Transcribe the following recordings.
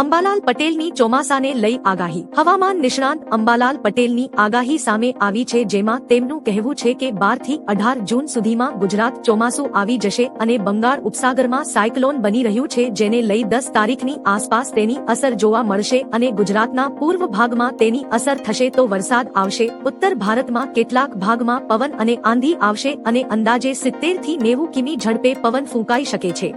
અંબાલાલ પટેલની ચોમાસાને લઈ આગાહી. હવામાન નિષ્ણાંત અંબાલાલ પટેલની આગાહી સામે આવી છે, જેમાં તેમનું કહેવું છે કે બારથી અઢાર જૂન સુધીમાં ગુજરાત ચોમાસું આવી જશે અને બંગાળ ઉપસાગરમાં સાયક્લોન બની રહ્યું છે, જેને લઈ દસ તારીખની આસપાસ તેની અસર જોવા મળશે અને ગુજરાતના પૂર્વ ભાગમાં તેની અસર થશે તો વરસાદ આવશે. ઉત્તર ભારતમાં કેટલાક ભાગમાં પવન અને આંધી આવશે અને અંદાજે સિત્તેરથી નેવું કિમી ઝડપે પવન ફૂંકાઈ શકે છે.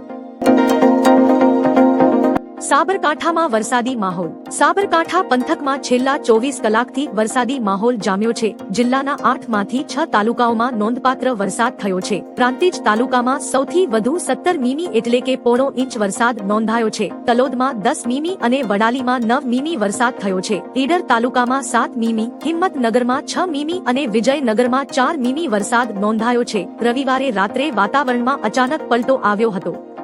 સાબરકાંઠામાં વરસાદી માહોલ. સાબરકાંઠા પંથકમાં છેલ્લા ચોવીસ કલાકથી વરસાદી માહોલ જામ્યો છે. જિલ્લાના આઠમાંથી છ તાલુકાઓમાં નોંધપાત્ર વરસાદ થયો છે. પ્રાંતિજ તાલુકામાં સૌથી વધુ સત્તર મીમી એટલે કે પોણો ઇંચ વરસાદ નોંધાયો છે. તલોદમાં દસ મીમી અને વડાલીમાં નવ મીમી વરસાદ થયો છે. ઈડર તાલુકામાં સાત મીમી, હિંમતનગરમાં છ મીમી અને વિજયનગરમાં ચાર મીમી વરસાદ નોંધાયો છે. રવિવારે રાત્રે વાતાવરણમાં અચાનક પલટો આવ્યો હતો.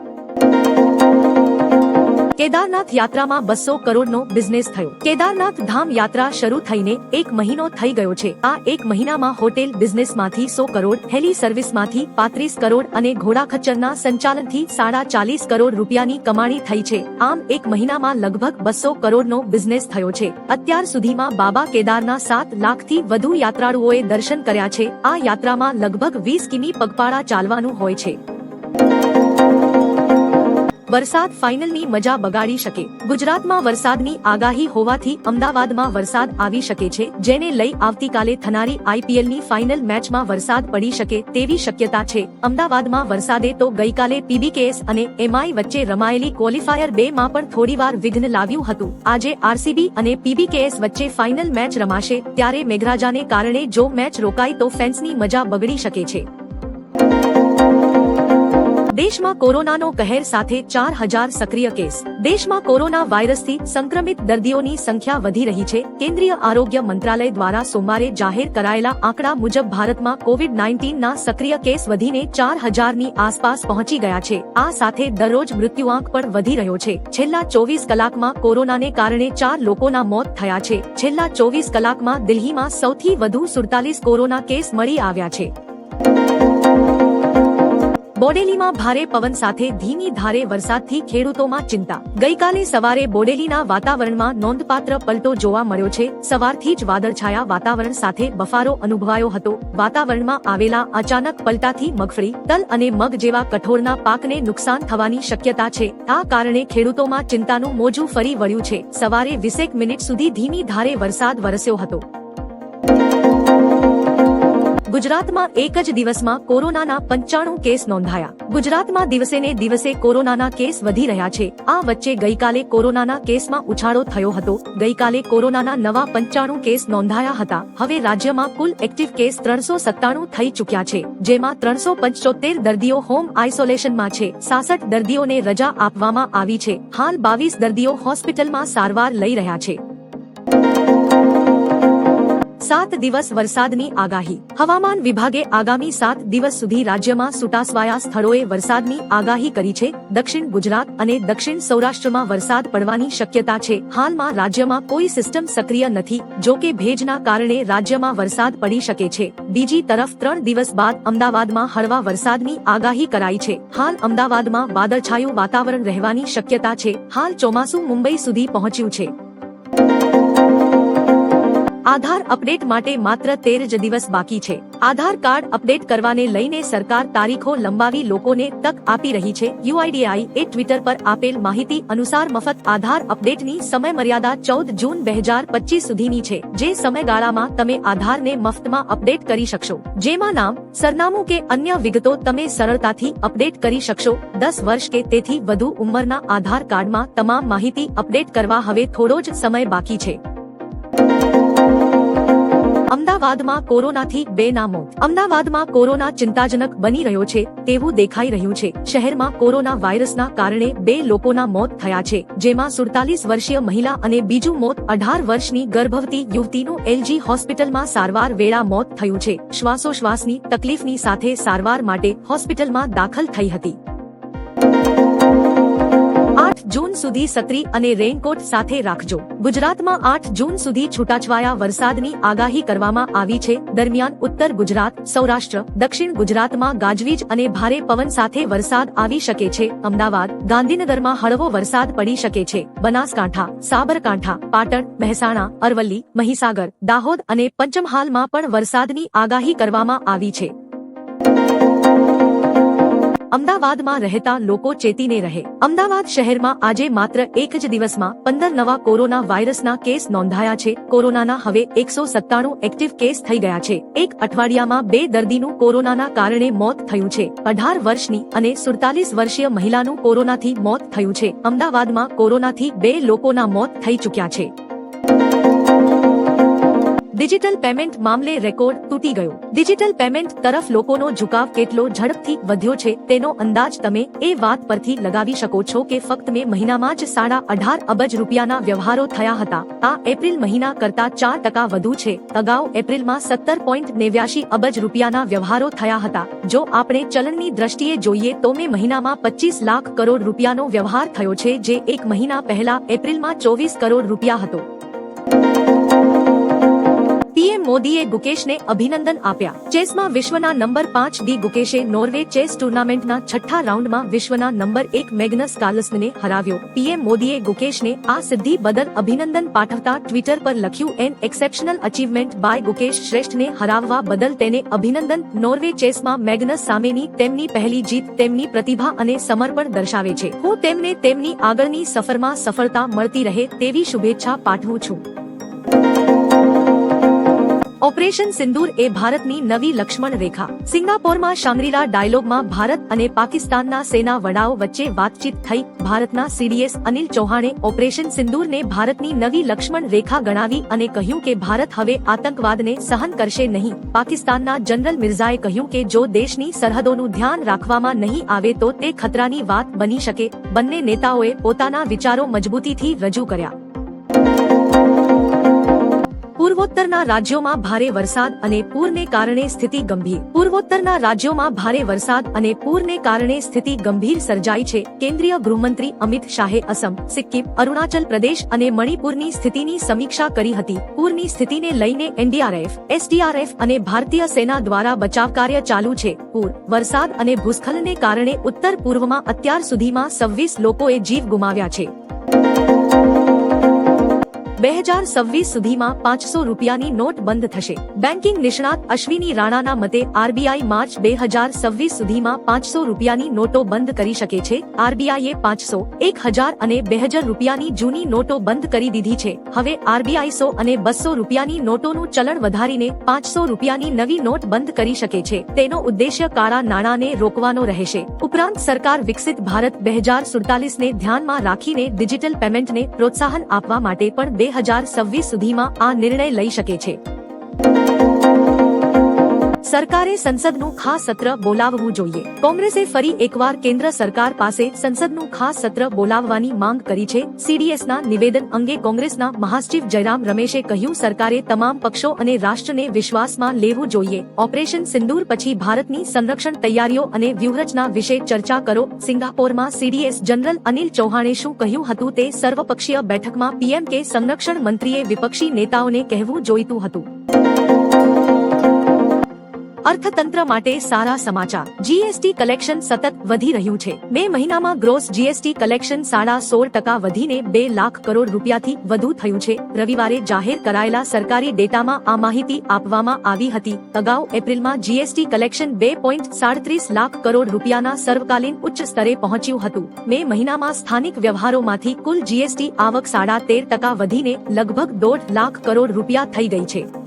કેદારનાથ યાત્રામાં બસો કરોડનો બિઝનેસ થયો. કેદારનાથ ધામ યાત્રા શરૂ થઈને એક મહિનો થઈ ગયો છે. આ એક મહિનામાં હોટેલ બિઝનેસમાંથી સો કરોડ, હેલી સર્વિસમાંથી પાંત્રીસ કરોડ અને ઘોડા ખચ્ચરના સંચાલનથી સાડા ચાલીસ કરોડ રૂપિયાની કમાણી થઈ છે. આમ એક મહિનામાં લગભગ બસો કરોડનો બિઝનેસ થયો છે. અત્યાર સુધીમાં બાબા કેદારના સાત લાખથી વધુ યાત્રાળુઓએ દર્શન કર્યા છે. આ યાત્રામાં લગભગ વીસ કિમી પગપાળા ચાલવાનું હોય છે. વરસાદ ફાઇનલની મજા બગાડી શકે. ગુજરાતમાં વરસાદની આગાહી હોવાથી અમદાવાદમાં વરસાદ આવી શકે છે, જેને લઈ આવતીકાલે થનારી આઈપીએલની ફાઇનલ મેચમાં વરસાદ પડી શકે તેવી શક્યતા છે. અમદાવાદમાં વરસાદે તો ગઈકાલે પીબીકેએસ અને એમઆઈ વચ્ચે રમાયેલી ક્વોલિફાયર બે માં પણ થોડીવાર વિઘ્ન લાવ્યું હતું. આજે આરસીબી અને પીબીકેએસ વચ્ચે ફાઇનલ મેચ રમાશે, ત્યારે મેઘરાજાને કારણે જો મેચ રોકાય તો ફેન્સની મજા બગડી શકે છે. દેશમાં કોરોનાનો કહેર સાથે ચાર હજાર સક્રિય કેસ. દેશમાં કોરોના વાયરસથી સંક્રમિત દર્દીઓની સંખ્યા વધી રહી છે. કેન્દ્રીય આરોગ્ય મંત્રાલય દ્વારા સોમવારે જાહેર કરાયેલા આંકડા મુજબ ભારતમાં કોવિડ નાઇન્ટીનના સક્રિય કેસ વધીને ચાર હજારની આસપાસ પહોંચી ગયા છે. આ સાથે દરરોજ મૃત્યુઆંક પણ વધી રહ્યો છે. છેલ્લા ચોવીસ કલાકમાં કોરોનાને કારણે ચાર લોકોના મોત થયા છે. છેલ્લા ચોવીસ કલાકમાં દિલ્હીમાં સૌથી વધુ સુડતાલીસ કોરોના કેસ મળી આવ્યા છે. બોડેલીમાં ભારે પવન સાથે ધીમી ધારે વરસાદથી ખેડૂતોમાં ચિંતા. ગઈકાલે સવારે બોડેલીના વાતાવરણમાં નોંધપાત્ર પલટો જોવા મળ્યો છે. સવારથી જ વાદળછાયા વાતાવરણ સાથે બફારો અનુભવાયો હતો. વાતાવરણમાં આવેલા અચાનક પલટાથી મગફળી, તલ અને મગ જેવા કઠોળના પાકને નુકસાન થવાની શક્યતા છે. આ કારણે ખેડૂતોમાં ચિંતાનું મોજું ફરી વળ્યું છે. સવારે વીસેક મિનિટ સુધી ધીમી ધારે વરસાદ વરસ્યો હતો. ગુજરાતમાં એક જ દિવસમાં કોરોનાના પંચાણું કેસ નોંધાયા. ગુજરાતમાં દિવસે ને દિવસે કોરોનાના કેસ વધી રહ્યા છે. આ વચ્ચે ગઈકાલે કોરોનાના કેસમાં ઉછાળો થયો હતો. ગઈકાલે કોરોનાના નવા પંચાણું કેસ નોંધાયા હતા. હવે રાજ્યમાં કુલ એક્ટિવ કેસ ત્રણસો સત્તાણું થઈ ચૂક્યા છે. જેમાં ત્રણસો પંચોતેર દર્દીઓ હોમ આઇસોલેશનમાં છે. સાસઠ દર્દીઓને રજા આપવામાં આવી છે. હાલ બાવીસ દર્દીઓ હોસ્પિટલમાં સારવાર લઈ રહ્યા છે. સાત દિવસ વરસાદની આગાહી. હવામાન વિભાગે આગામી સાત દિવસ સુધી રાજ્યમાં સુટાસવાયા સ્થળોએ વરસાદની આગાહી કરી છે. દક્ષિણ ગુજરાત અને દક્ષિણ સૌરાષ્ટ્રમાં વરસાદ પડવાની શક્યતા છે. હાલમાં રાજ્યમાં કોઈ સિસ્ટમ સક્રિય નથી, જો કે ભેજના કારણે રાજ્યમાં વરસાદ પડી શકે છે. બીજી તરફ ત્રણ દિવસ બાદ અમદાવાદમાં હળવા વરસાદની આગાહી કરાઈ છે. હાલ અમદાવાદમાં વાદળછાયું વાતાવરણ રહેવાની શક્યતા છે. હાલ ચોમાસું મુંબઈ સુધી પહોંચ્યું છે. આધાર અપડેટ માટે માત્ર તેર જ દિવસ બાકી છે. આધાર કાર્ડ અપડેટ કરવાને લઈને સરકાર તારીખો લંબાવી લોકોને તક આપી રહી છે. યુઆઈડીઆઈ એ ટ્વિટર પર આપેલ માહિતી અનુસાર મફત આધાર અપડેટની સમય મર્યાદા ચૌદ જૂન બે હજાર પચીસ સુધીની છે. જે સમયગાળામાં તમે આધારને મફતમાં અપડેટ કરી શકશો. જેમાં નામ, સરનામું કે અન્ય વિગતો તમે સરળતાથી અપડેટ કરી શકશો. દસ વર્ષ કે તેથી વધુ ઉંમરના આધાર કાર્ડમાં તમામ માહિતી અપડેટ કરવા હવે થોડો જ સમય બાકી છે. અમદાવાદમાં કોરોનાથી બે ના મોત અમદાવાદમાં કોરોના ચિંતાજનક બની રહ્યો છે, તેવું દેખાઈ રહ્યું છે. શહેરમાં કોરોના વાયરસના કારણે બે લોકોના મોત થયા છે, જેમાં સુડતાલીસ વર્ષીય મહિલા અને બીજું મોત અઢાર વર્ષની ગર્ભવતી યુવતીનું એલજી હોસ્પિટલમાં સારવાર વેળા મોત થયું છે. શ્વાસોશ્વાસની તકલીફની સાથે સારવાર માટે હોસ્પિટલમાં દાખલ થઈ હતી. જૂન સુધી સત્રી અને રેઇનકોટ સાથે રાખજો. ગુજરાતમાં આઠ જૂન સુધી છૂટાછવાયા વરસાદની આગાહી કરવામાં આવી છે. દરમિયાન ઉત્તર ગુજરાત, સૌરાષ્ટ્ર, દક્ષિણ ગુજરાતમાં ગાજવીજ અને ભારે પવન સાથે વરસાદ આવી શકે છે. અમદાવાદ, ગાંધીનગરમાં હળવો વરસાદ પડી શકે છે. બનાસકાંઠા, સાબરકાંઠા, પાટણ, મહેસાણા, અરવલ્લી, મહીસાગર, દાહોદ અને પંચમહાલમાં પણ વરસાદની આગાહી કરવામાં આવી છે. અમદાવાદમાં રહેતા લોકો ચેતીને રહે. અમદાવાદ શહેરમાં આજે માત્ર એક જ દિવસમાં પંદર નવા કોરોના વાયરસના કેસ નોંધાયા છે. કોરોનાના હવે એકસો સત્તાણું એક્ટિવ કેસ થઈ ગયા છે. એક અઠવાડિયામાં બે દર્દીનું કોરોનાના કારણે મોત થયું છે. અઢાર વર્ષની અને સુડતાલીસ વર્ષીય મહિલાનું કોરોનાથી મોત થયું છે. અમદાવાદમાં કોરોનાથી બે લોકોના મોત થઈ ચૂક્યા છે. ડિજિટલ પેમેન્ટ મામલે રેકોર્ડ તૂટી ગયો. ડિજિટલ પેમેન્ટ તરફ લોકોનો ઝુકાવ કેટલો ઝડપથી વધ્યો છે તેનો અંદાજ તમે એ વાત પરથી લગાવી શકો છો કે ફક્ત મે મહિનામાં જ સાડા અઢાર અબજ રૂપિયાના વ્યવહારો થયા હતા. આ એપ્રિલ મહિના કરતા ચાર ટકા વધુ છે. અગાઉ એપ્રિલમાં સત્તર પોઈન્ટ નેવ્યાશી અબજ રૂપિયાના વ્યવહારો થયા હતા. જો આપણે ચલણની દ્રષ્ટિએ જોઈએ તો મે મહિનામાં પચીસ લાખ કરોડ રૂપિયાનો વ્યવહાર થયો છે જે એક મહિના પહેલા એપ્રિલમાં ચોવીસ કરોડ રૂપિયા હતો. પીએમ મોદીએ ગુકેશને અભિનંદન આપ્યા. ચેસમાં વિશ્વના નંબર પાંચ ડી ગુકેશે નોર્વે ચેસ ટુર્નામેન્ટના છઠ્ઠા રાઉન્ડમાં વિશ્વના નંબર એક મેગ્નસ કાર્લસનને હરાવ્યો. પીએમ મોદીએ ગુકેશને આ સિદ્ધિ બદલ અભિનંદન પાઠવતા ટ્વિટર પર લખ્યું, an exceptional achievement by Gukesh શ્રેષ્ઠને હરાવવા બદલ તેને અભિનંદન. નોર્વે ચેસમાં મેગ્નસ સામેની તેમની પહેલી જીત, તેમની પ્રતિભા અને સમર્પણ દર્શાવે છે. હું તેમને તેમની આગળની સફરમાં સફળતા મળતી રહે તેવી શુભેચ્છા પાઠવું છું. ઓપરેશન સિંદૂર એ ભારતની નવી લક્ષ્મણ રેખા. સિંગાપોરમાં શાંગ્રીલા ડાયલોગમાં ભારત અને પાકિસ્તાનના સેના વડાઓ વચ્ચે વાતચીત થઈ ભારતના સીડીએસ અનિલ ચૌહાણે ઓપરેશન સિંદૂરને ભારતની નવી લક્ષ્મણ રેખા ગણાવી અને કહ્યું કે ભારત હવે આતંકવાદને સહન કરશે નહીં. પાકિસ્તાનના જનરલ મિર્ઝાએ કહ્યું કે જો દેશની સરહદોનું ધ્યાન રાખવામાં નહીં આવે તો તે ખતરાની વાત બની શકે. બંને નેતાઓએ પોતાના વિચારો મજબૂતીથી રજૂ કર્યા. પૂર્વોત્તરના રાજ્યોમાં ભારે વરસાદ અને પૂરને કારણે સ્થિતિ ગંભીર. પૂર્વોત્તરના રાજ્યોમાં ભારે વરસાદ અને પૂરને કારણે સ્થિતિ ગંભીર સર્જાઈ છે. કેન્દ્રીય ગૃહમંત્રી અમિત શાહે અસમ, સિક્કિમ, અરુણાચલ પ્રદેશ અને મણિપુરની સ્થિતિની સમીક્ષા કરી હતી. પૂરની સ્થિતિને લઈને એનડીઆરએફ, એસડીઆરએફ અને ભારતીય સેના દ્વારા બચાવ કાર્ય ચાલુ છે. પૂર, વરસાદ અને ભૂસ્ખલનને કારણે ઉત્તર પૂર્વમાં અત્યાર સુધીમાં સવ્વીસ લોકોએ જીવ ગુમાવ્યા છે. બે હજાર સવ્વીસ સુધીમાં પાંચસો રૂપિયાની નોટ બંધ થશે. બેન્કિંગ નિષ્ણાત અશ્વિની રાણાના મતે આરબીઆઈ માર્ચ બે હજાર સવ્વીસ સુધીમાં પાંચસો રૂપિયાની નોટો બંધ કરી શકે છે. આરબીઆઈએ પાંચસો એક હજાર અને બે હજાર રૂપિયાની જૂની નોટો બંધ કરી દીધી છે. હવે આરબીઆઈ સો અને બસો રૂપિયાની નોટોનું ચલણ વધારીને પાંચસો રૂપિયાની નવી નોટ બંધ કરી શકે છે. તેનો ઉદ્દેશ્ય કાળા નાણાંને રોકવાનો રહેશે. ઉપરાંત સરકાર વિકસિત ભારત બે હજાર સુડતાલીસને ધ્યાનમાં રાખીને ડિજિટલ પેમેન્ટને પ્રોત્સાહન આપવા માટે પણ બે હજાર સવ્વીસ સુધીમાં આ નિર્ણય લઈ શકે છે. સરકારે સંસદનું ખાસ સત્ર બોલાવવું જોઈએ. કોંગ્રેસે ફરી એકવાર કેન્દ્ર સરકાર પાસે સંસદનું ખાસ સત્ર બોલાવવાની માંગ કરી છે. સીડીએસના નિવેદન અંગે કોંગ્રેસના મહાસચિવ જયરામ રમેશે કહ્યું, સરકારે તમામ પક્ષો અને રાષ્ટ્રને વિશ્વાસમાં લેવું જોઈએ. ઓપરેશન સિંદૂર પછી ભારતની સંરક્ષણ તૈયારીઓ અને વ્યૂહરચના વિશે ચર્ચા કરો. સિંગાપોરમાં સીડીએસ જનરલ અનિલ ચૌહાણે શું કહ્યું હતું તે સર્વપક્ષીય બેઠકમાં પીએમ કે સંરક્ષણ મંત્રીએ વિપક્ષી નેતાઓને કહેવું જોઈતું હતું. અર્થતંત્ર માટે સારા સમાચાર. જીએસટી કલેક્શન સતત વધી રહ્યું છે. બે મહિનામાં ગ્રોસ જીએસટી કલેક્શન સાડા સોળ ટકા વધીને બે લાખ કરોડ રૂપિયાથી વધુ થયું છે. રવિવારે જાહેર કરાયેલા સરકારી ડેટામાં આ માહિતી આપવામાં આવી હતી. અગાઉ એપ્રિલમાં જીએસટી કલેક્શન બે પોઈન્ટ સાડત્રીસ લાખ કરોડ રૂપિયાના સર્વકાલીન ઉચ્ચ સ્તરે પહોંચ્યું હતું. મે મહિનામાં સ્થાનિક વ્યવહારોમાંથી કુલ જીએસટી આવક સાડા તેર ટકા વધીને લગભગ દોઢ લાખ કરોડ રૂપિયા થઈ ગઈ છે.